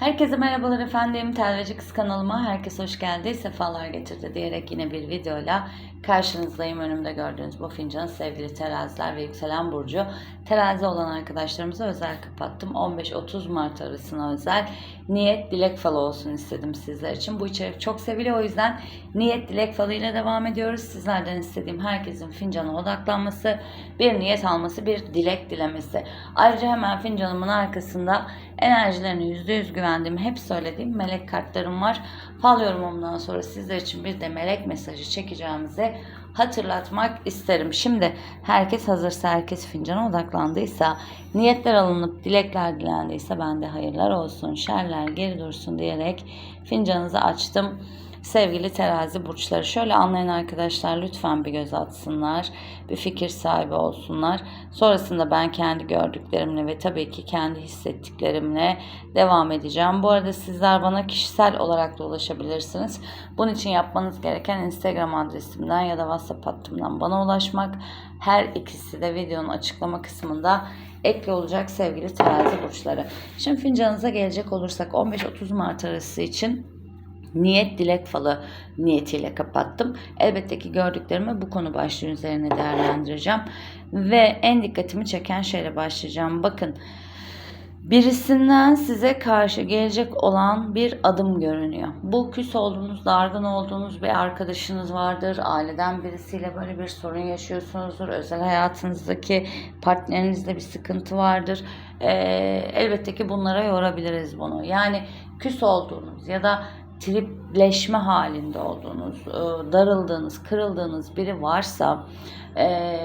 Herkese merhabalar efendim. Telveci Kız kanalıma herkes hoş geldi. Sefalar getirdi diyerek yine bir videoyla karşınızdayım. Önümde gördüğünüz bu fincan sevgili teraziler ve yükselen burcu. Terazi olan arkadaşlarımıza özel kapattım. 15-30 Mart arasına özel niyet dilek falı olsun istedim sizler için. Bu içerik çok sevili o yüzden niyet dilek falı ile devam ediyoruz. Sizlerden istediğim herkesin fincana odaklanması, bir niyet alması, bir dilek dilemesi. Ayrıca hemen fincanımın arkasında enerjilerine %100 güvendiğim, hep söylediğim melek kartlarım var. Fal yorumumdan sonra sizler için bir de melek mesajı çekeceğimizi hatırlatmak isterim. Şimdi herkes hazırsa, herkes fincana odaklandıysa, niyetler alınıp dilekler dilendiyse ben de hayırlar olsun, şerler geri dursun diyerek fincanınızı açtım. Sevgili terazi burçları şöyle anlayan arkadaşlar lütfen bir göz atsınlar. Bir fikir sahibi olsunlar. Sonrasında ben kendi gördüklerimle ve tabii ki kendi hissettiklerimle devam edeceğim. Bu arada sizler bana kişisel olarak da ulaşabilirsiniz. Bunun için yapmanız gereken Instagram adresimden ya da WhatsApp hattımdan bana ulaşmak. Her ikisi de videonun açıklama kısmında ekli olacak sevgili terazi burçları. Şimdi fincanınıza gelecek olursak 15-30 Mart arası için niyet dilek falı niyetiyle kapattım. Elbette ki gördüklerimi bu konu başlığı üzerine değerlendireceğim. Ve en dikkatimi çeken şeyle başlayacağım. Bakın birisinden size karşı gelecek olan bir adım görünüyor. Bu küs olduğunuz, dargın olduğunuz bir arkadaşınız vardır. Aileden birisiyle böyle bir sorun yaşıyorsunuzdur. Özel hayatınızdaki partnerinizle bir sıkıntı vardır. Ee, elbette ki bunlara yorabiliriz bunu. Yani küs olduğunuz ya da tripleşme halinde olduğunuz, e, darıldığınız, kırıldığınız biri varsa e,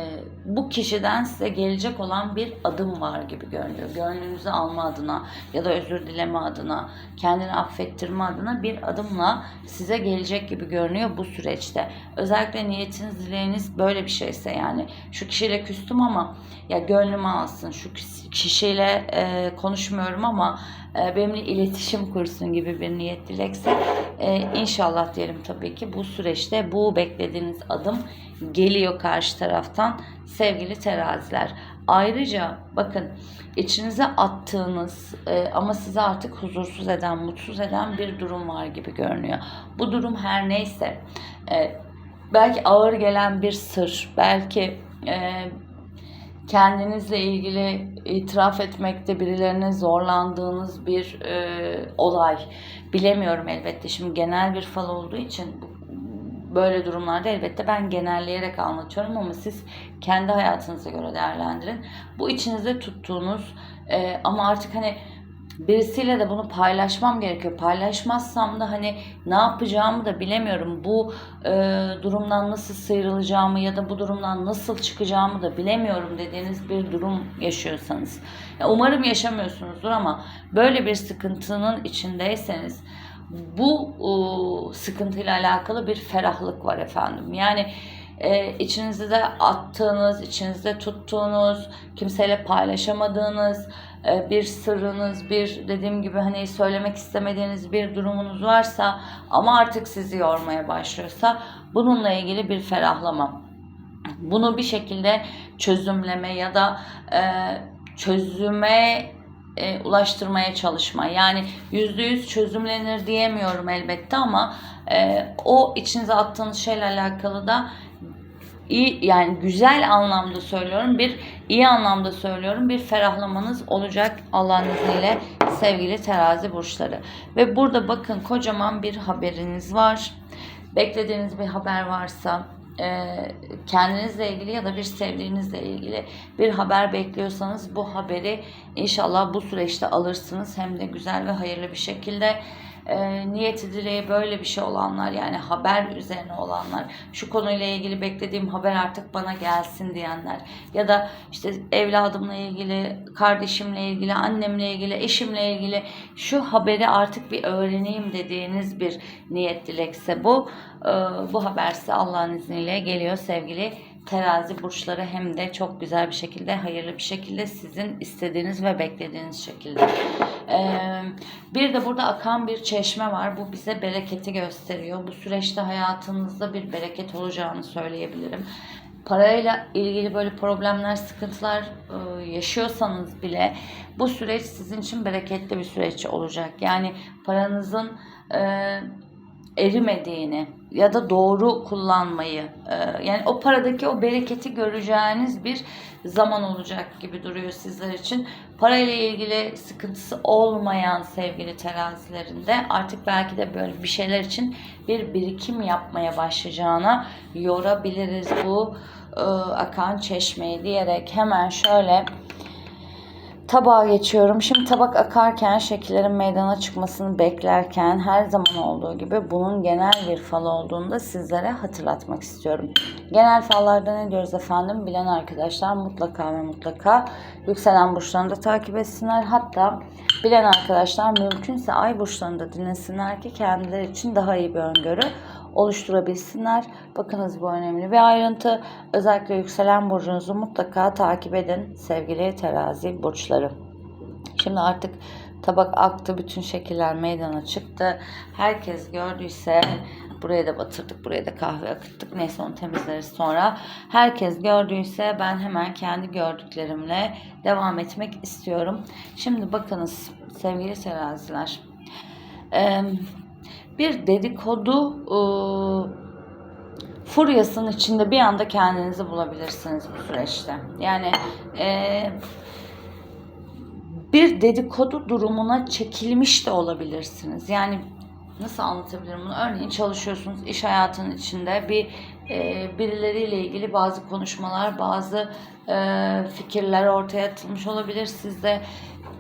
bu kişiden size gelecek olan bir adım var gibi görünüyor. Gönlünüzü alma adına ya da özür dileme adına, kendini affettirme adına bir adımla size gelecek gibi görünüyor bu süreçte. Özellikle niyetiniz, dileğiniz böyle bir şeyse yani şu kişiyle küstüm ama ya gönlümü alsın, şu kişiyle e, konuşmuyorum ama e, benimle iletişim kursun gibi bir niyet dilekse e, inşallah diyelim tabii ki bu süreçte bu beklediğiniz adım geliyor karşı taraftan sevgili teraziler. Ayrıca bakın içinize attığınız e, ama sizi artık huzursuz eden, mutsuz eden bir durum var gibi görünüyor. Bu durum her neyse e, belki ağır gelen bir sır, belki e, kendinizle ilgili itiraf etmekte birilerine zorlandığınız bir e, olay. Bilemiyorum elbette. Şimdi genel bir fal olduğu için böyle durumlarda elbette ben genelleyerek anlatıyorum ama siz kendi hayatınıza göre değerlendirin. Bu içinizde tuttuğunuz e, ama artık hani birisiyle de bunu paylaşmam gerekiyor. Paylaşmazsam da hani ne yapacağımı da bilemiyorum. Bu e, durumdan nasıl sıyrılacağımı ya da bu durumdan nasıl çıkacağımı da bilemiyorum dediğiniz bir durum yaşıyorsanız. Ya umarım yaşamıyorsunuzdur ama böyle bir sıkıntının içindeyseniz bu e, sıkıntıyla alakalı bir ferahlık var efendim. Yani e, içinizde de attığınız, içinizde tuttuğunuz, kimseyle paylaşamadığınız e, bir sırrınız, bir dediğim gibi hani söylemek istemediğiniz bir durumunuz varsa ama artık sizi yormaya başlıyorsa bununla ilgili bir ferahlama. Bunu bir şekilde çözümleme ya da e, çözüme e, ulaştırmaya çalışma. Yani yüzde yüz çözümlenir diyemiyorum elbette ama e, o içinize attığınız şeyle alakalı da iyi yani güzel anlamda söylüyorum bir iyi anlamda söylüyorum bir ferahlamanız olacak Allah'ın izniyle sevgili terazi burçları ve burada bakın kocaman bir haberiniz var beklediğiniz bir haber varsa e, kendinizle ilgili ya da bir sevdiğinizle ilgili bir haber bekliyorsanız bu haberi inşallah bu süreçte alırsınız. Hem de güzel ve hayırlı bir şekilde e, niyeti dileği böyle bir şey olanlar yani haber üzerine olanlar şu konuyla ilgili beklediğim haber artık bana gelsin diyenler ya da işte evladımla ilgili kardeşimle ilgili annemle ilgili eşimle ilgili şu haberi artık bir öğreneyim dediğiniz bir niyet dilekse bu e, bu haber size Allah'ın izniyle geliyor sevgili terazi burçları hem de çok güzel bir şekilde, hayırlı bir şekilde sizin istediğiniz ve beklediğiniz şekilde. Ee, bir de burada akan bir çeşme var. Bu bize bereketi gösteriyor. Bu süreçte hayatınızda bir bereket olacağını söyleyebilirim. parayla ilgili böyle problemler, sıkıntılar e, yaşıyorsanız bile bu süreç sizin için bereketli bir süreç olacak. Yani paranızın e, erimediğini ya da doğru kullanmayı e, yani o paradaki o bereketi göreceğiniz bir zaman olacak gibi duruyor sizler için. Parayla ilgili sıkıntısı olmayan sevgili terazilerinde artık belki de böyle bir şeyler için bir birikim yapmaya başlayacağına yorabiliriz bu e, akan çeşmeyi diyerek hemen şöyle Tabağa geçiyorum. Şimdi tabak akarken şekillerin meydana çıkmasını beklerken her zaman olduğu gibi bunun genel bir fal olduğunu da sizlere hatırlatmak istiyorum. Genel fallarda ne diyoruz efendim? Bilen arkadaşlar mutlaka ve mutlaka yükselen burçlarını da takip etsinler. Hatta bilen arkadaşlar mümkünse ay burçlarını da dinlesinler ki kendileri için daha iyi bir öngörü oluşturabilsinler. Bakınız bu önemli bir ayrıntı. Özellikle yükselen burcunuzu mutlaka takip edin sevgili terazi burçları. Şimdi artık tabak aktı, bütün şekiller meydana çıktı. Herkes gördüyse buraya da batırdık, buraya da kahve akıttık. Neyse onu temizleriz sonra. Herkes gördüyse ben hemen kendi gördüklerimle devam etmek istiyorum. Şimdi bakınız sevgili teraziler. Eee bir dedikodu e, furyasının içinde bir anda kendinizi bulabilirsiniz bu süreçte. Yani e, bir dedikodu durumuna çekilmiş de olabilirsiniz. Yani nasıl anlatabilirim bunu? Örneğin çalışıyorsunuz iş hayatının içinde bir e, birileriyle ilgili bazı konuşmalar, bazı e, fikirler ortaya atılmış olabilir. Siz de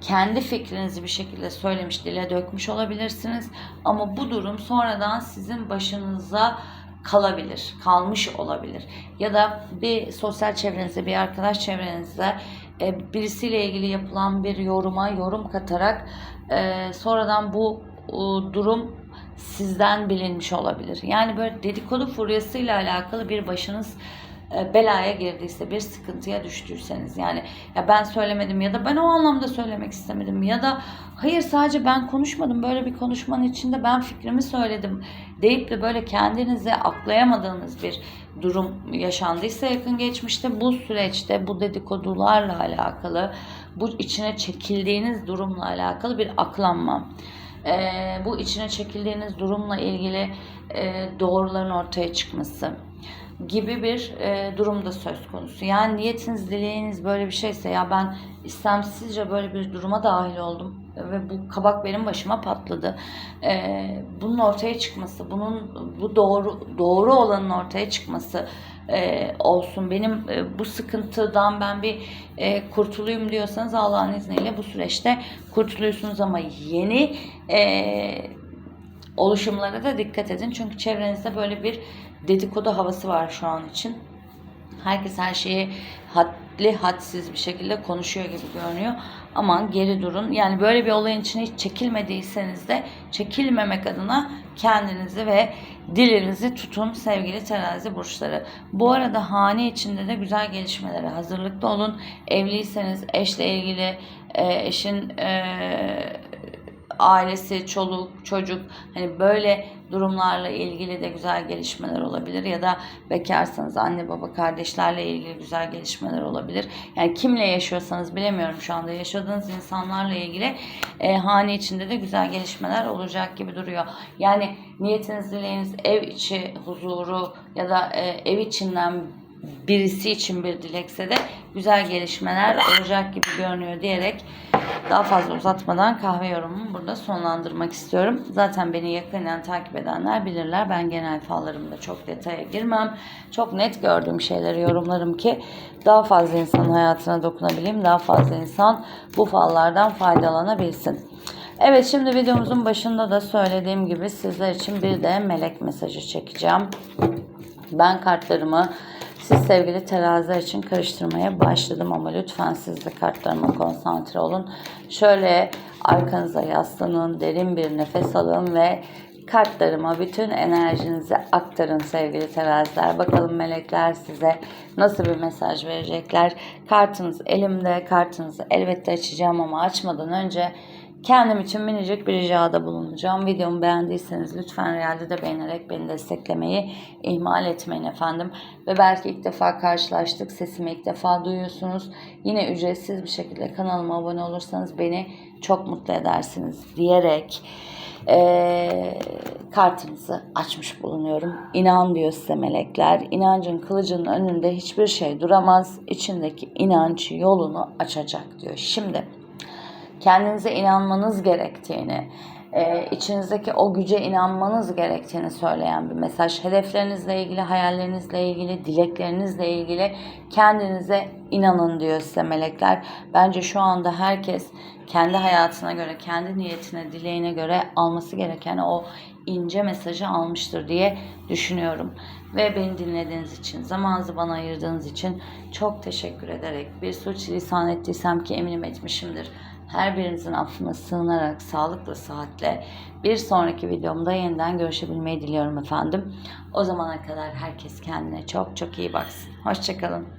kendi fikrinizi bir şekilde söylemiş, dile dökmüş olabilirsiniz. Ama bu durum sonradan sizin başınıza kalabilir, kalmış olabilir. Ya da bir sosyal çevrenizde, bir arkadaş çevrenizde e, birisiyle ilgili yapılan bir yoruma yorum katarak e, sonradan bu durum sizden bilinmiş olabilir. Yani böyle dedikodu furyasıyla alakalı bir başınız belaya girdiyse, bir sıkıntıya düştüyseniz yani ya ben söylemedim ya da ben o anlamda söylemek istemedim ya da hayır sadece ben konuşmadım böyle bir konuşmanın içinde ben fikrimi söyledim deyip de böyle kendinizi aklayamadığınız bir durum yaşandıysa yakın geçmişte bu süreçte bu dedikodularla alakalı bu içine çekildiğiniz durumla alakalı bir aklanma e, bu içine çekildiğiniz durumla ilgili e, doğruların ortaya çıkması gibi bir e, durumda söz konusu. Yani niyetiniz, dileğiniz böyle bir şeyse ya ben istemsizce böyle bir duruma dahil oldum ve bu kabak benim başıma patladı. E, bunun ortaya çıkması, bunun bu doğru doğru olanın ortaya çıkması e, olsun. Benim e, bu sıkıntıdan ben bir e, kurtuluyum diyorsanız Allah'ın izniyle bu süreçte kurtuluyorsunuz ama yeni e, oluşumlara da dikkat edin. Çünkü çevrenizde böyle bir dedikodu havası var şu an için. Herkes her şeyi hadli hadsiz bir şekilde konuşuyor gibi görünüyor. Ama geri durun. Yani böyle bir olayın içine hiç çekilmediyseniz de çekilmemek adına kendinizi ve dilinizi tutun sevgili terazi burçları. Bu arada hane içinde de güzel gelişmelere hazırlıklı olun. Evliyseniz eşle ilgili e, eşin e, ailesi, çoluk, çocuk hani böyle durumlarla ilgili de güzel gelişmeler olabilir ya da bekarsanız anne baba kardeşlerle ilgili güzel gelişmeler olabilir. Yani kimle yaşıyorsanız bilemiyorum şu anda yaşadığınız insanlarla ilgili e, hane içinde de güzel gelişmeler olacak gibi duruyor. Yani niyetiniz dileğiniz ev içi huzuru ya da e, ev içinden birisi için bir dilekse de güzel gelişmeler olacak gibi görünüyor diyerek daha fazla uzatmadan kahve yorumumu burada sonlandırmak istiyorum. Zaten beni yakından takip edenler bilirler. Ben genel fallarımda çok detaya girmem. Çok net gördüğüm şeyleri yorumlarım ki daha fazla insanın hayatına dokunabileyim. Daha fazla insan bu fallardan faydalanabilsin. Evet şimdi videomuzun başında da söylediğim gibi sizler için bir de melek mesajı çekeceğim. Ben kartlarımı siz sevgili teraziler için karıştırmaya başladım ama lütfen siz de kartlarıma konsantre olun. Şöyle arkanıza yaslanın, derin bir nefes alın ve kartlarıma bütün enerjinizi aktarın sevgili teraziler. Bakalım melekler size nasıl bir mesaj verecekler. Kartınız elimde, kartınızı elbette açacağım ama açmadan önce Kendim için minicik bir ricada bulunacağım. Videomu beğendiyseniz lütfen realde de beğenerek beni desteklemeyi ihmal etmeyin efendim. Ve belki ilk defa karşılaştık. Sesimi ilk defa duyuyorsunuz. Yine ücretsiz bir şekilde kanalıma abone olursanız beni çok mutlu edersiniz diyerek eee, kartınızı açmış bulunuyorum. İnan diyor size melekler. İnancın kılıcının önünde hiçbir şey duramaz. İçindeki inanç yolunu açacak diyor. Şimdi kendinize inanmanız gerektiğini, e, içinizdeki o güce inanmanız gerektiğini söyleyen bir mesaj. Hedeflerinizle ilgili, hayallerinizle ilgili, dileklerinizle ilgili kendinize inanın diyor size melekler. Bence şu anda herkes kendi hayatına göre, kendi niyetine, dileğine göre alması gereken o ince mesajı almıştır diye düşünüyorum. Ve beni dinlediğiniz için, zamanınızı bana ayırdığınız için çok teşekkür ederek bir suçlisan ettiysem ki eminim etmişimdir. Her birinizin affına sığınarak sağlıklı saatle bir sonraki videomda yeniden görüşebilmeyi diliyorum efendim. O zamana kadar herkes kendine çok çok iyi baksın. Hoşçakalın.